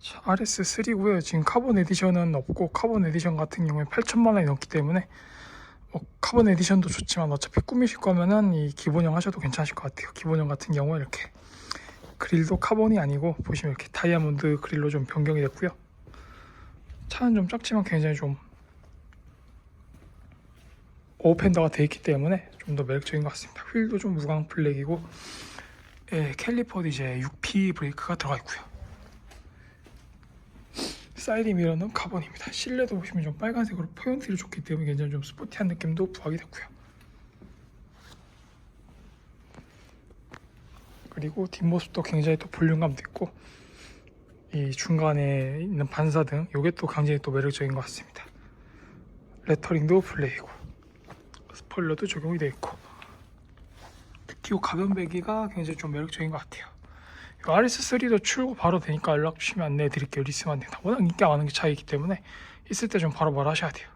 자, RS3고요. 지금 카본 에디션은 없고 카본 에디션 같은 경우에 8천만 원이 넘기 때문에 뭐 카본 에디션도 좋지만 어차피 꾸미실 거면은 이 기본형 하셔도 괜찮으실 것 같아요. 기본형 같은 경우에 이렇게 그릴도 카본이 아니고 보시면 이렇게 다이아몬드 그릴로 좀 변경이 됐고요. 차는 좀 작지만 굉장히 좀 오펜더가 돼 있기 때문에 좀 더 매력적인 것 같습니다. 휠도 좀 무광 블랙이고 예, 캘리퍼도 이제 6P 브레이크가 들어가 있고요. 사이드 미러는 카본입니다. 실내도 보시면 좀 빨간색으로 포인트를 줬기 때문에 굉장히 좀 스포티한 느낌도 부각이 됐고요. 그리고 뒷모습도 굉장히 또 볼륨감도 있고 이 중간에 있는 반사등 이게 또 굉장히 또 매력적인 것 같습니다. 레터링도 블랙이고 스포일러도 적용이 되어 있고 특히 이 가변 배기가 굉장히 좀 매력적인 것 같아요. 이 RS3도 출고 바로 되니까 연락 주시면 안내해 드릴게요. 리스만 된다. 워낙 인기가 많은 게 차이기 때문에 있을 때 좀 바로 말하셔야 돼요.